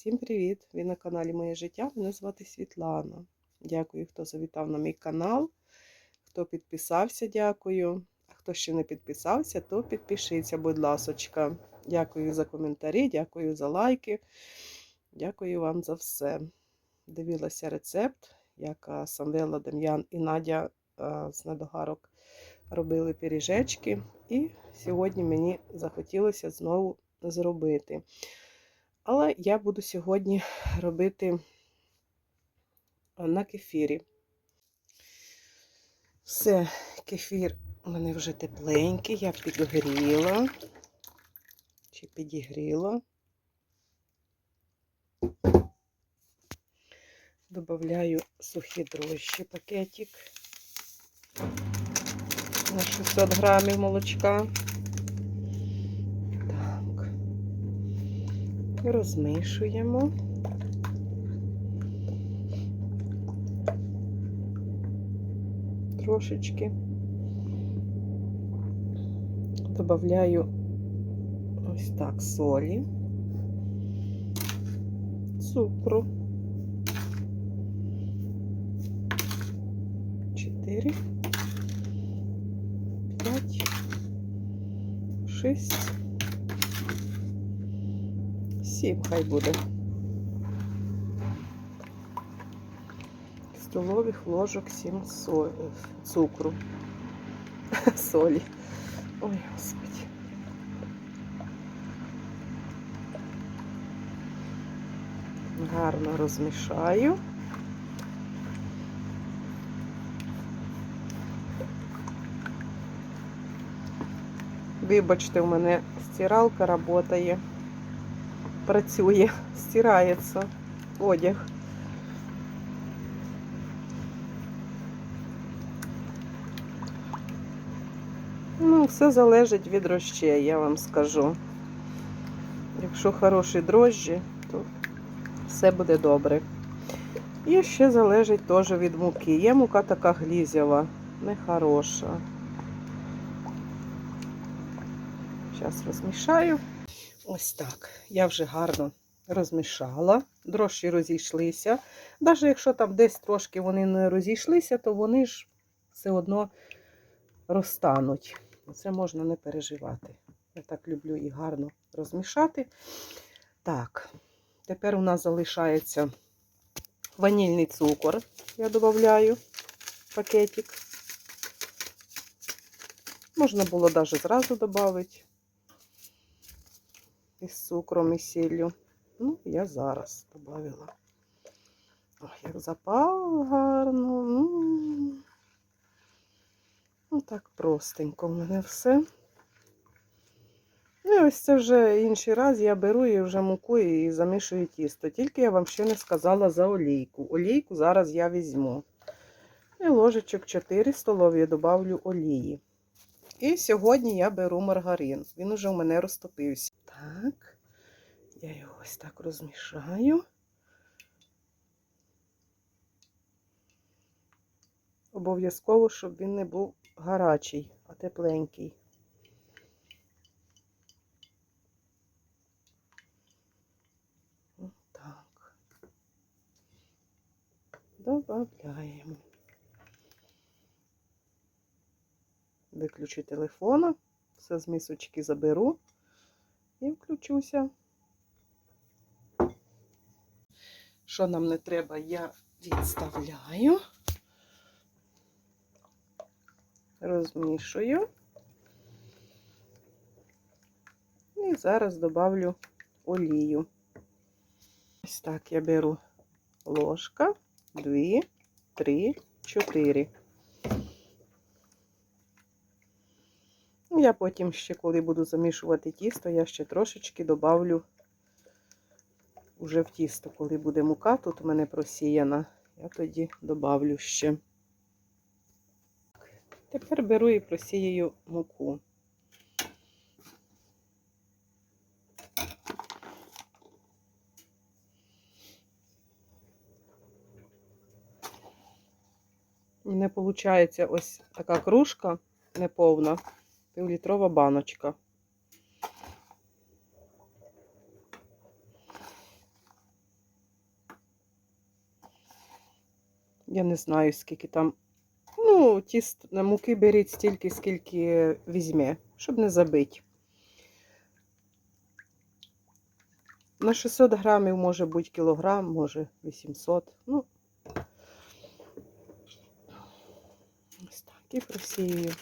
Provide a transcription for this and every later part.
Всім привіт! Ви на каналі Моє життя. Мене звати Світлана. Дякую, хто завітав на мій канал. Хто підписався, дякую. А хто ще не підписався, то підпишіться, будь ласочка. Дякую за коментарі, дякую за лайки. Дякую вам за все. Дивилася рецепт, як Самвела, Дем'ян і Надя з недогарок робили пиріжечки. І сьогодні мені захотілося знову зробити. Але я буду сьогодні робити на кефірі. Все, кефір у мене вже тепленький, я підгріла чи підігріла. Добавляю сухі дрожжі пакетик на 600 грамів молочка. Розмішуємо. Трошечки. Добавляю ось так солі, цукру. 4, 5, 6, 7 хай буде. Столових ложок 7 солі, цукру, солі. Ой, господи. Гарно розмішаю. Вибачте, у мене стиралка працює, працює, стирається одяг. Ну, все залежить від дрожжей, я вам скажу. Якщо хороші дрожжі, то все буде добре. І ще залежить теж від муки. Є мука така глізєва, нехороша. Зараз розмішаю. Ось так. Я вже гарно розмішала. Дрожжі розійшлися. Навіть якщо там десь трошки вони не розійшлися, то вони ж все одно розтануть. Це можна не переживати. Я так люблю їх гарно розмішати. Так, тепер у нас залишається ванільний цукор. Я додаю пакетик. Можна було навіть зразу додати із цукром і сіллю. Ну, я зараз додавила. Ох, як запав гарно. Ну, так простенько в мене все. Ну, і ось це вже інший раз я беру і вже муку і замішую тісто. Тільки я вам ще не сказала за олійку. Олійку зараз я візьму. І ложечок 4 столові я додавлю олії. І сьогодні я беру маргарин. Він уже у мене розтопився. Так, я його ось так розмішаю. Обов'язково, щоб він не був гарячий, а тепленький. Так. Добавляємо. Виключу телефона, все з мисочки заберу і включуся. Що нам не треба, я відставляю, розмішую. І зараз добавлю олію. Ось так я беру ложка, дві, три, чотири. Я потім ще, коли буду замішувати тісто, я ще трошечки добавлю уже в тісто, коли буде мука, тут у мене просіяна, я тоді добавлю ще. Тепер беру і просіяю муку. Мене виходить ось така кружка неповна, півлітрова баночка. Я не знаю, скільки там. Ну, тіст на муки беріть стільки, скільки візьме, щоб не забити. На 600 грамів, може бути кілограм, може 800. Ну, ось так і просію.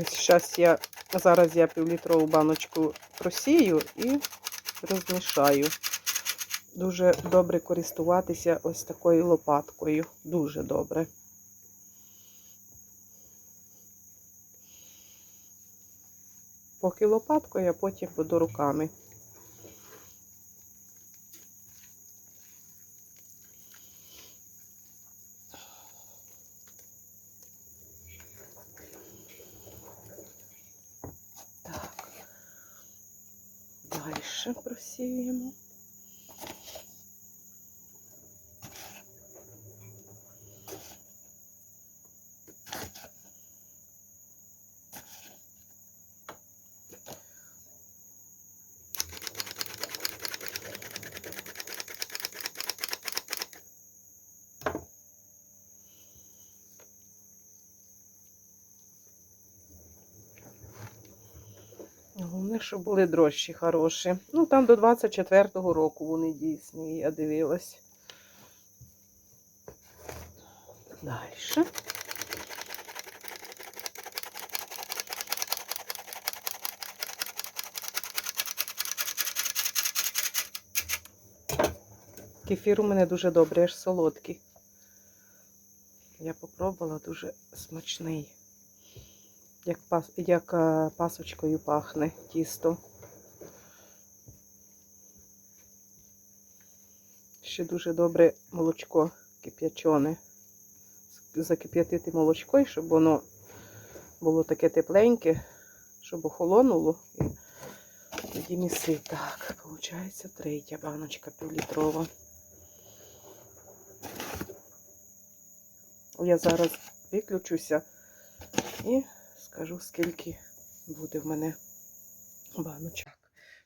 Ось зараз я, зараз я півлітрову баночку просію і розмішаю. Дуже добре користуватися ось такою лопаткою. Дуже добре. Поки лопаткою, а потім буду руками. Так. Далі просіємо. Щоб були дрожжі хороші. Ну, там до 24-го року вони дійсні, я дивилась. Далі. Кефір у мене дуже добрий, аж солодкий. Я попробувала дуже смачний. Як, пас, як е, пасочкою пахне тісто. Ще дуже добре молочко кип'ячоне. Закип'ятити молочко, щоб воно було таке тепленьке, щоб охолонуло. І тоді міси. Так, виходить, третя баночка півлітрова. Я зараз виключуся і скажу, скільки буде в мене баночок.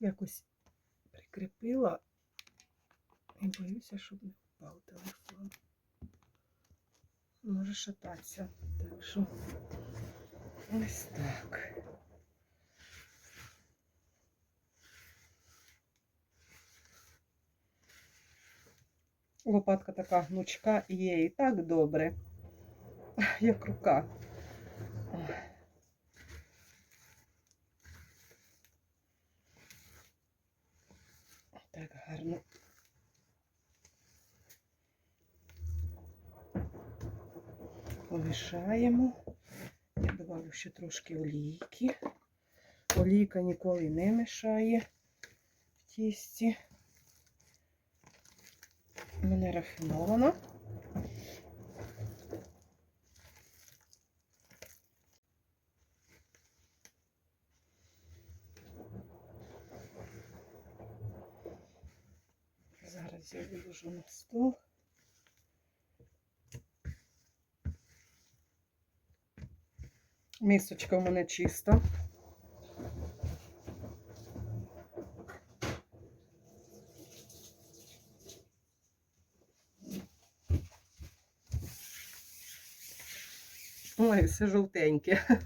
Якось прикріпила і боюся, щоб не впав телефон. Може шататися. Так що ось так. Лопатка така гнучка є і так добре, як рука. Так гарно. Помішаємо. Я додаю ще трошки олійки. Олійка ніколи не мішає в тісті. У мене рафінована. Зараз я виложу на стол. Мисочка у мене чиста. Ой, все жовтеньке.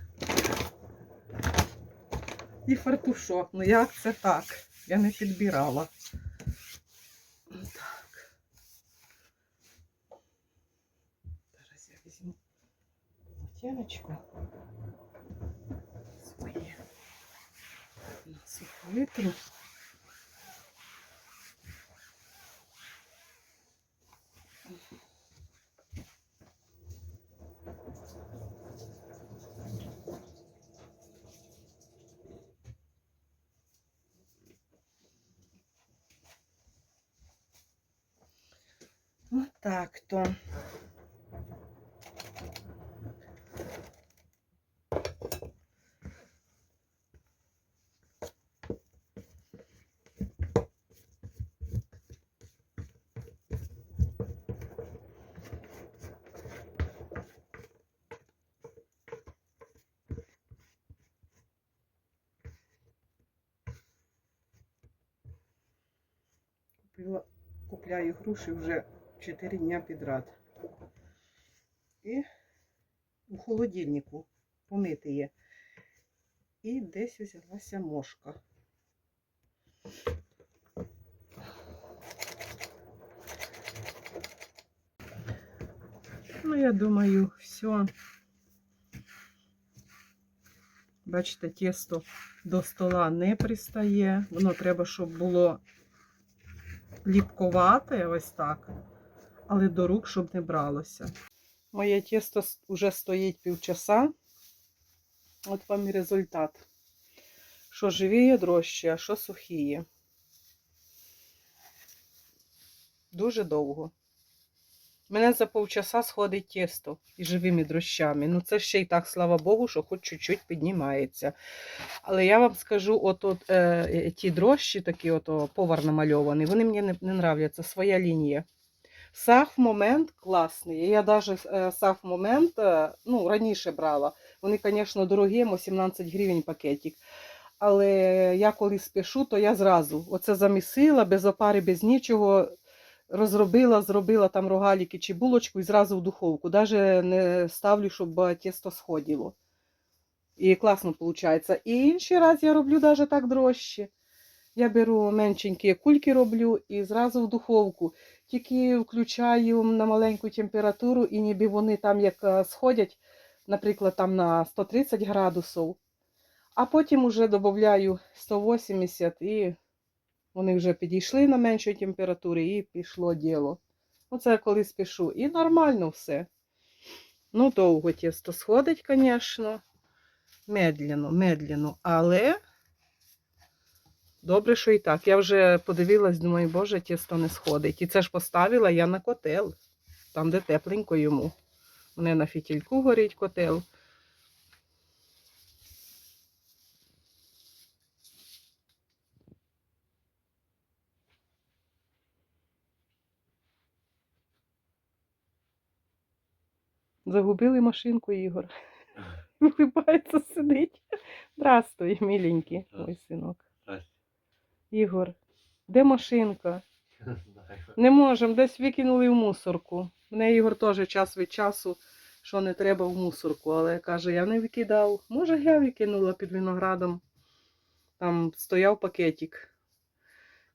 І фартушок. Ну як це так? Я не підбирала. тарелочку. Свои 30. Вот так то. Купляю груші вже 4 дня підряд. І у холодильнику помити є. І десь взялася мошка. Ну, я думаю, все. Бачите, тісто до стола не пристає. Воно треба, щоб було ліпковате, ось так. Але до рук, щоб не бралося. Моє тісто вже стоїть півчаса. От вам і результат. Що живіє дрожче, а що сухіє. Дуже довго. Мене за півчаса сходить тісто із живими дрощами. Ну, це ще й так, слава Богу, що хоч чуть-чуть піднімається. Але я вам скажу, от, от е, ті дрощі, такі от, повар намальований, вони мені не, не нравляться, своя лінія. Сах момент класний. Я навіть е, сах момент е, ну, раніше брала. Вони, звісно, дорогі, мо 17 гривень пакетик. Але я коли спішу, то я зразу оце замісила, без опари, без нічого. Розробила, зробила там рогаліки чи булочку і зразу в духовку. Даже не ставлю, щоб тісто сходило. І класно виходить. І інший раз я роблю навіть так дрожче. Я беру меншенькі кульки роблю і зразу в духовку. Тільки включаю на маленьку температуру, і ніби вони там як е, сходять, наприклад, там на 130 градусів. А потім вже додаю 180 і вони вже підійшли на меншу температуру і пішло діло. Оце я коли спішу. І нормально все. Ну, довго тісто сходить, звісно. Медленно, медленно. Але добре, що і так. Я вже подивилась, думаю, боже, тісто не сходить. І це ж поставила я на котел, там, де тепленько йому. У мене на фітільку горить котел. Загубили машинку, Ігор. Вилипається, сидить. Здравствуй, миленький, мой синок. Ігор, де машинка? Не. Не можемо, десь викинули в мусорку. Мене Ігор теж час від часу, що не треба в мусорку, але каже, я не викидав. Може, я викинула під виноградом. Там стояв пакетик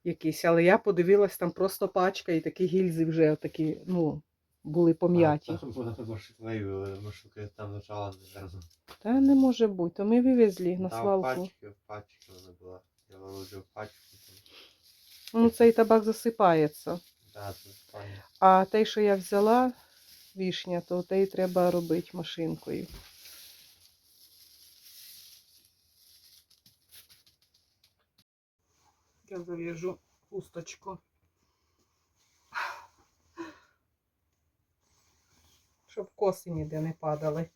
якийсь, але я подивилась, там просто пачка і такі гільзи вже такі, ну, були пом'яті. Там лежала, наверное. Та не може бути, то ми вивезли на Там в свалку. пачці, в пачці вона була. Я виложив пачку. Там. Ну, цей табак засипається. Да. А те, що я взяла, вішня, то те й треба робити машинкою. Я зав'яжу хусточку. Щоб коси ніде не падали.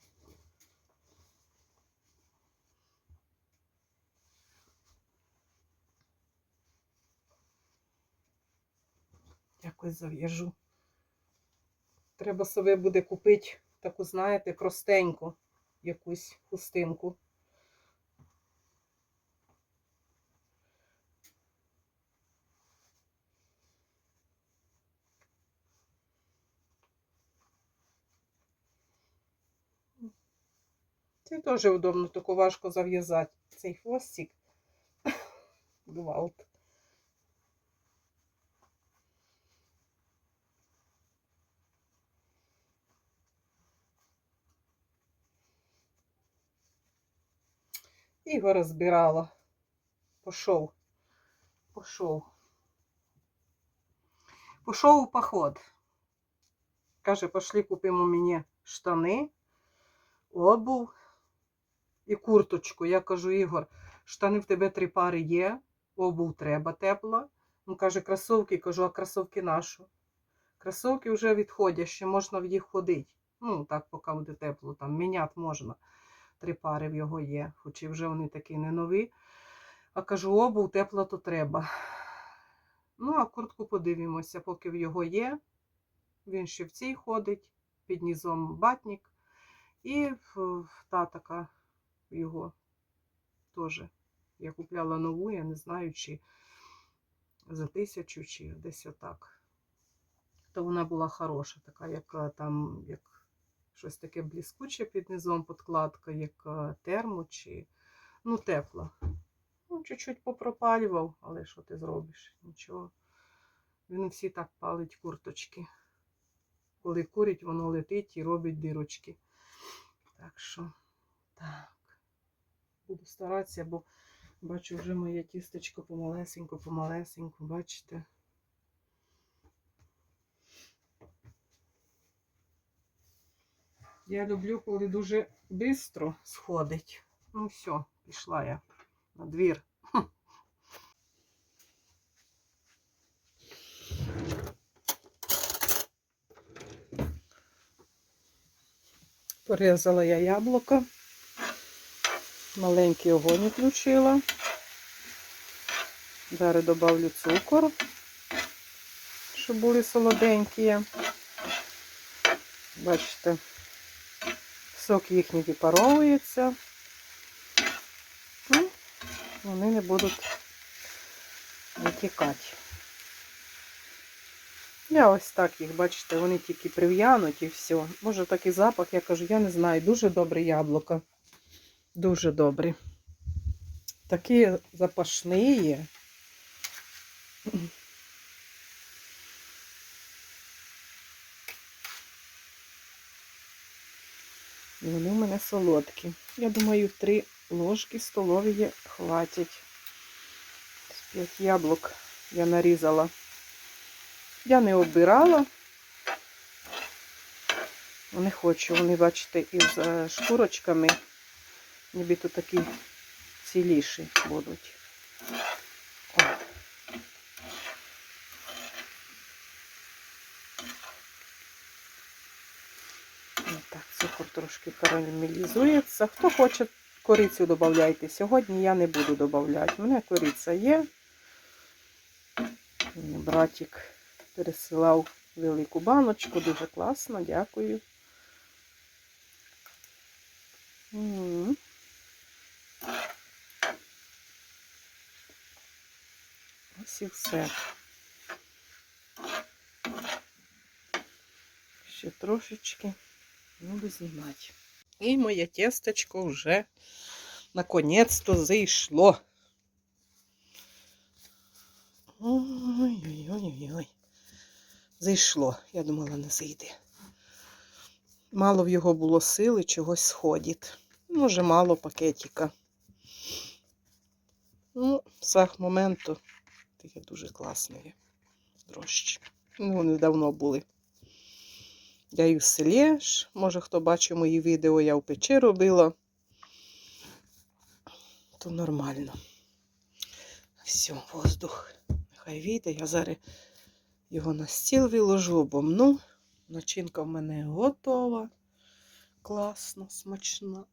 Якось зав'яжу. Треба собі буде купити таку, знаєте, простеньку якусь хустинку. Це теж удобно, тільки важко зав'язати цей хвостик. Гвалт. Ігор розбирала. Пошов. Пошов. Пошов у поход. Каже, пошли купимо мені штани, обув і курточку. Я кажу, Ігор, штани в тебе три пари є, обув треба тепла. Він каже, кросовки, кажу, а кросовки нашу. Кросовки вже відходять, ще можна в їх ходити. Ну, так, поки буде тепло, там міняти можна. Три пари в його є, хоч і вже вони такі не нові. А кажу, обув тепла то треба. Ну, а куртку подивимося, поки в його є. Він ще в цій ходить, під низом батник. І та така його теж. Я купляла нову, я не знаю, чи за тисячу, чи десь отак. то вона була хороша, така, як е, там, як щось таке блискуче під низом подкладка, як е, термо чи ну, тепла. Ну, чуть-чуть попропалював, але що ти зробиш? Нічого. Він всі так палить курточки. Коли курить, воно летить і робить дирочки. Так що, так. Буду старатися, бо бачу вже моє тістечко помалесенько, помалесенько, бачите. Я люблю, коли дуже швидко сходить. Ну все, пішла я на двір. Порізала я яблуко. Маленький огонь включила. Зараз добавлю цукор, щоб були солоденькі. Бачите, сок їхній випаровується. Ну, Вони не будуть витікати. Я ось так їх, бачите, вони тільки прив'януть і все. Може такий запах, я кажу, я не знаю, дуже добре яблуко. Дуже добрі. Такі запашні. І Вони в мене солодкі. Я думаю, три ложки столові хватить. З П'ять яблук я нарізала. Я не обирала. Не хочу. Вони, бачите, із е, шкурочками. Нібито такі ціліші будуть. О. Так, цукор трошки карамелізується. Хто хоче корицю додавайте. Сьогодні я не буду додавати. У мене кориця є. Братик пересилав велику баночку. Дуже класно, дякую. М. Ось і все. Ще трошечки буду знімати. І моє тістечко вже наконець-то зайшло. Ой-ой-ой-ой. Зайшло. Я думала, не зайде. Мало в його було сили, чогось сходить. Може, мало пакетика. Ну, з моменту таке дуже класне є. Дрожчі. Ну, вони давно були. Я і в селі може, хто бачив мої відео, я в печі робила. То нормально. Все, воздух. Нехай вийде. Я зараз його на стіл виложу, обомну. Начинка в мене готова. Класно, смачна.